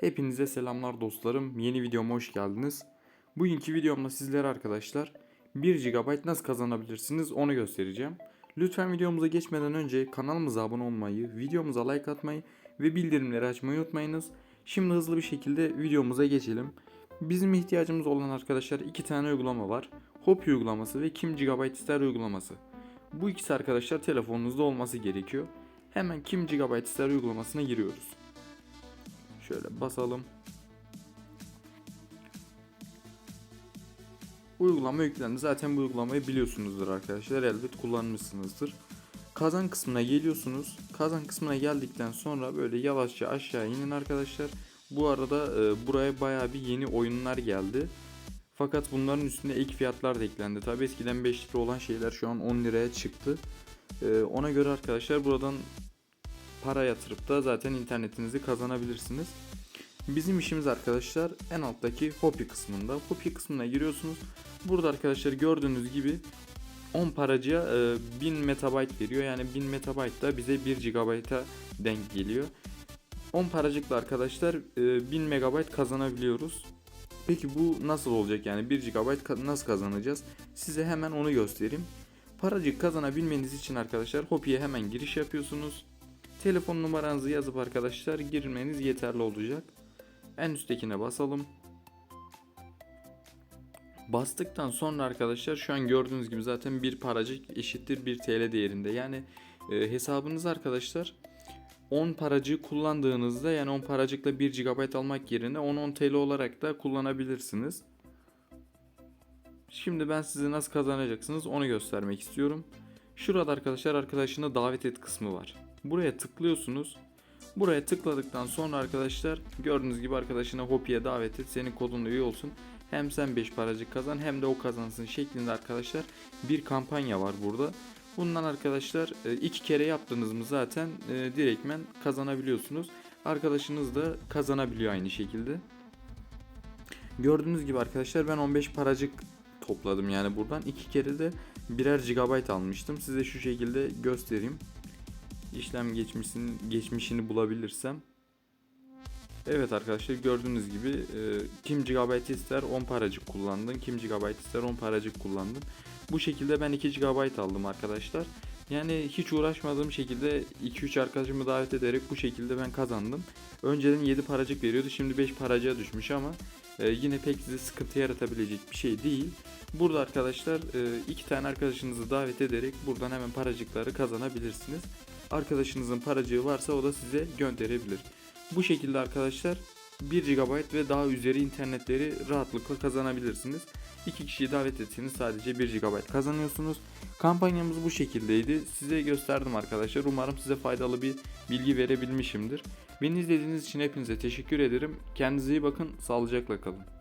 Hepinize selamlar dostlarım. Yeni videoma hoş geldiniz. Bugünkü videomda sizlere arkadaşlar 1 GB nasıl kazanabilirsiniz onu göstereceğim. Lütfen videomuza geçmeden önce kanalımıza abone olmayı, videomuza like atmayı ve bildirimleri açmayı unutmayınız. Şimdi hızlı bir şekilde videomuza geçelim. Bizim ihtiyacımız olan arkadaşlar iki tane uygulama var. Hopi uygulaması ve Kim GB ister uygulaması. Bu ikisi arkadaşlar telefonunuzda olması gerekiyor. Hemen Kim GB ister uygulamasına giriyoruz. Şöyle basalım. Uygulama yüklendi. Zaten bu uygulamayı biliyorsunuzdur arkadaşlar. Elbet kullanmışsınızdır. Kazan kısmına geliyorsunuz. Kazan kısmına geldikten sonra böyle yavaşça aşağı inin arkadaşlar. Bu arada e, buraya baya bir yeni oyunlar geldi. Fakat bunların üstüne ek fiyatlar da eklendi. Tabi eskiden 5 lira olan şeyler şu an 10 liraya çıktı. E, ona göre arkadaşlar buradan para yatırıp da zaten internetinizi kazanabilirsiniz. Bizim işimiz arkadaşlar en alttaki Hopi kısmında. Hopi kısmına giriyorsunuz. Burada arkadaşlar gördüğünüz gibi 10 paracıya e, 1000 megabayt veriyor. Yani 1000 megabayt da bize 1 GB'a denk geliyor. 10 paracıkla arkadaşlar e, 1000 megabayt kazanabiliyoruz. Peki bu nasıl olacak yani 1 GB nasıl kazanacağız? Size hemen onu göstereyim. Paracık kazanabilmeniz için arkadaşlar Hopi'ye hemen giriş yapıyorsunuz. Telefon numaranızı yazıp arkadaşlar girmeniz yeterli olacak. En üsttekine basalım. Bastıktan sonra arkadaşlar şu an gördüğünüz gibi zaten bir paracık eşittir 1 TL değerinde. Yani e, hesabınız arkadaşlar 10 paracığı kullandığınızda yani 10 paracıkla 1 GB almak yerine 10-10 TL olarak da kullanabilirsiniz. Şimdi ben size nasıl kazanacaksınız onu göstermek istiyorum. Şurada arkadaşlar arkadaşını davet et kısmı var. Buraya tıklıyorsunuz. Buraya tıkladıktan sonra arkadaşlar gördüğünüz gibi arkadaşına Hopi'ye davet et. Senin kodunla üye olsun. Hem sen 5 paracık kazan hem de o kazansın şeklinde arkadaşlar bir kampanya var burada. Bundan arkadaşlar e, iki kere yaptınız mı zaten e, direktmen kazanabiliyorsunuz. Arkadaşınız da kazanabiliyor aynı şekilde. Gördüğünüz gibi arkadaşlar ben 15 paracık topladım yani buradan. iki kere de birer GB almıştım. Size şu şekilde göstereyim. İşlem geçmişini, geçmişini bulabilirsem. Evet arkadaşlar gördüğünüz gibi e, kim GB ister 10 paracık kullandın. Kim GB ister 10 paracık kullandın. Bu şekilde ben 2 GB aldım arkadaşlar. Yani hiç uğraşmadığım şekilde 2-3 arkadaşımı davet ederek bu şekilde ben kazandım. Önceden 7 paracık veriyordu şimdi 5 paracığa düşmüş ama e, yine pek size sıkıntı yaratabilecek bir şey değil. Burada arkadaşlar e, iki tane arkadaşınızı davet ederek buradan hemen paracıkları kazanabilirsiniz. Arkadaşınızın paracığı varsa o da size gönderebilir. Bu şekilde arkadaşlar 1 GB ve daha üzeri internetleri rahatlıkla kazanabilirsiniz. 2 kişiyi davet etseniz sadece 1 GB kazanıyorsunuz. Kampanyamız bu şekildeydi. Size gösterdim arkadaşlar. Umarım size faydalı bir bilgi verebilmişimdir. Beni izlediğiniz için hepinize teşekkür ederim. Kendinize iyi bakın. Sağlıcakla kalın.